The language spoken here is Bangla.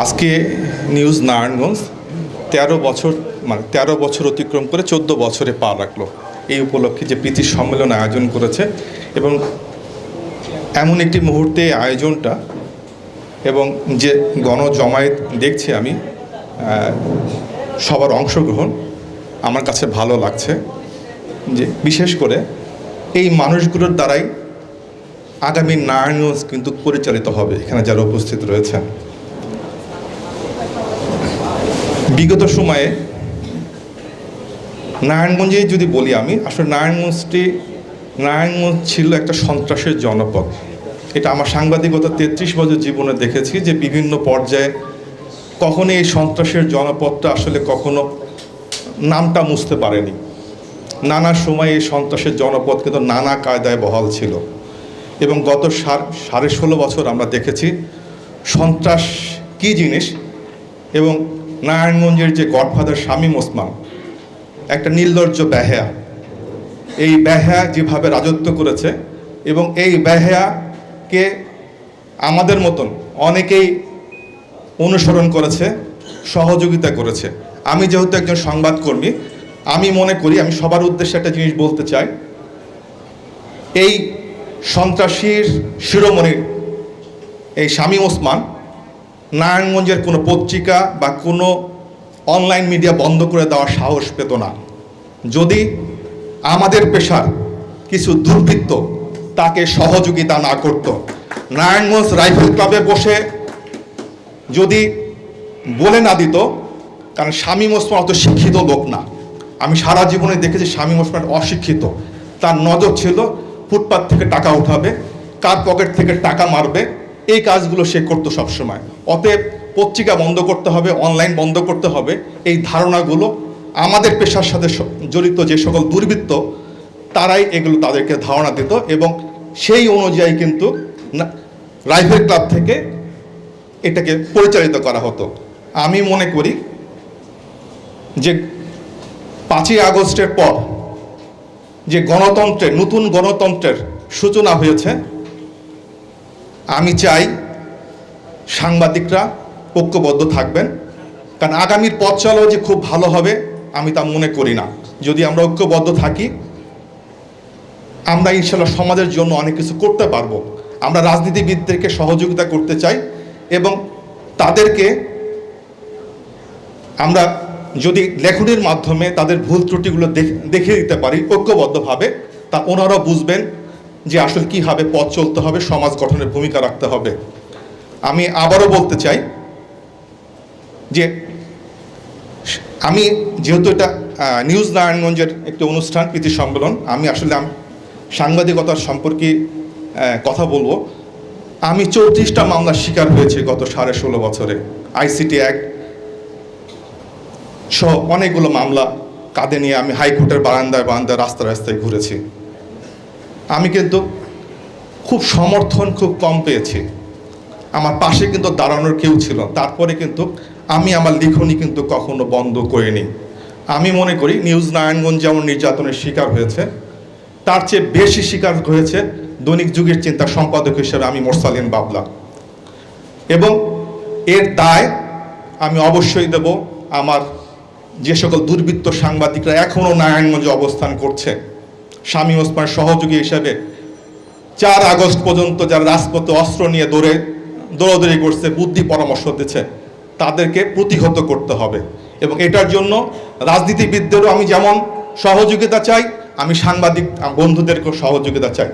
আজকে নিউজ নারায়ণগঞ্জ, তেরো বছর মানে তেরো বছর অতিক্রম করে চোদ্দ বছরে পা রাখল। এই উপলক্ষে যে প্রীতি সম্মেলন আয়োজন করেছে এবং এমন একটি মুহূর্তে আয়োজনটা এবং যে গণজমায়েত দেখছি আমি সবার অংশগ্রহণ আমার কাছে ভালো লাগছে। যে বিশেষ করে এই মানুষগুলোর দ্বারাই আগামী নারায়ণগঞ্জ কিন্তু পরিচালিত হবে, এখানে যারা উপস্থিত রয়েছেন। বিগত সময়ে নারায়ণগঞ্জে যদি বলি আমি, আসলে নারায়ণগঞ্জটি, নারায়ণগঞ্জ ছিল একটা সন্ত্রাসের জনপদ। এটা আমার সাংবাদিকতা তেত্রিশ বছর জীবনে দেখেছি যে বিভিন্ন পর্যায়ে কখনো এই সন্ত্রাসের জনপদটা আসলে কখনো নামটা মুছতে পারেনি। নানা সময় এই সন্ত্রাসের জনপদ কিন্তু নানা কায়দায় বহাল ছিল। এবং গত সাড়ে ষোলো বছর আমরা দেখেছি সন্ত্রাস কী জিনিস এবং নারায়ণগঞ্জের যে গডফাদার শামীম ওসমান, একটা নির্লজ্জ ব্যাহা এই ব্যাহা যেভাবে রাজত্ব করেছে এবং এই ব্যাহাকে আমাদের মতন অনেকেই অনুসরণ করেছে, সহযোগিতা করেছে। আমি যেহেতু একজন সংবাদকর্মী, আমি মনে করি, আমি সবার উদ্দেশ্যে একটা জিনিস বলতে চাই। এই সন্ত্রাসীর শিরোমণির এই শামীম ওসমান নারায়ণগঞ্জের কোনো পত্রিকা বা কোনো অনলাইন মিডিয়া বন্ধ করে দেওয়ার সাহস পেত না। যদি আমাদের পেশার কিছু দুর্বৃত্ত তাকে সহযোগিতা না করত। নারায়ণগঞ্জ রাইফেল ক্লাবে বসে যদি বলে না দিত, কারণ স্বামী ওসমান অত শিক্ষিত লোক না। আমি সারা জীবনে দেখেছি স্বামী ওসমান অশিক্ষিত। তার নজর ছিল ফুটপাথ থেকে টাকা উঠাবে, কার পকেট থেকে টাকা মারবে এই কাজগুলো সে করতো সবসময়। অতএব পত্রিকা বন্ধ করতে হবে, অনলাইন বন্ধ করতে হবে। এই ধারণাগুলো আমাদের পেশার সাথে জড়িত যে সকল দুর্বৃত্ত, তারাই এগুলো তাদেরকে ধারণা দিত এবং সেই অনুযায়ী কিন্তু রাইফেল ক্লাব থেকে এটাকে পরিচালিত করা হতো। আমি মনে করি যে পাঁচই আগস্টের পর যে গণতন্ত্রের, নতুন গণতন্ত্রের সূচনা হয়েছে আমি চাই সাংবাদিকরা ঐক্যবদ্ধ থাকবেন। কারণ আগামীর পথ চলাও যে খুব ভালো হবে, আমি তা মনে করি না। যদি আমরা ঐক্যবদ্ধ থাকি, আমরা ইনশাল্লাহ সমাজের জন্য অনেক কিছু করতে পারব। আমরা রাজনীতিবিদদেরকে সহযোগিতা করতে চাই এবং তাদেরকে আমরা যদি লেখনের মাধ্যমে তাদের ভুল ত্রুটিগুলো দেখ- দিতে পারি ঐক্যবদ্ধভাবে, তা ওনারাও বুঝবেন। যে আসলে কীভাবে পথ চলতে হবে, সমাজ গঠনের ভূমিকা রাখতে হবে। আমি আবারও বলতে চাই যে, আমি যেহেতু এটা নিউজ নারায়ণগঞ্জের একটি অনুষ্ঠান প্রীতি সম্মেলন, আমি আসলে সাংবাদিকতার সম্পর্কে কথা বলব। আমি চৌত্রিশটা মামলার শিকার হয়েছি গত সাড়ে ষোলো বছরে। আইসিটি অ্যাক্ট সহ অনেকগুলো মামলা কাঁধে নিয়ে আমি হাইকোর্টের বারান্দায় বারান্দায় রাস্তা রাস্তায় ঘুরেছি। আমি কিন্তু খুব সমর্থন খুব কম পেয়েছি। আমার পাশে কিন্তু দাঁড়ানোর কেউ ছিল তারপরে কিন্তু আমি আমার লিখনি কিন্তু কখনো বন্ধ করিনি। আমি মনে করি নিউজ নারায়ণগঞ্জ যেমন নির্যাতনের শিকার হয়েছে, তার চেয়ে বেশি শিকার হয়েছে দৈনিক যুগের চিন্তা সম্পাদক হিসেবে আমি মোরসালিন বাবলা। এবং এর দায় আমি অবশ্যই দেব আমার যে সকল দুর্বৃত্ত সাংবাদিকরা এখনও নারায়ণগঞ্জে অবস্থান করছে। স্বামী ওসমান সহযোগী হিসেবে চার আগস্ট পর্যন্ত যারা রাজপথে অস্ত্র নিয়ে দৌড়ে, দৌড়াদৌড়ি করছে, বুদ্ধি পরামর্শ দিচ্ছে, তাদেরকে প্রতিহত করতে হবে। এবং এটার জন্য রাজনীতিবিদদেরও আমি যেমন সহযোগিতা চাই, আমি সাংবাদিক বন্ধুদেরকেও সহযোগিতা চাই।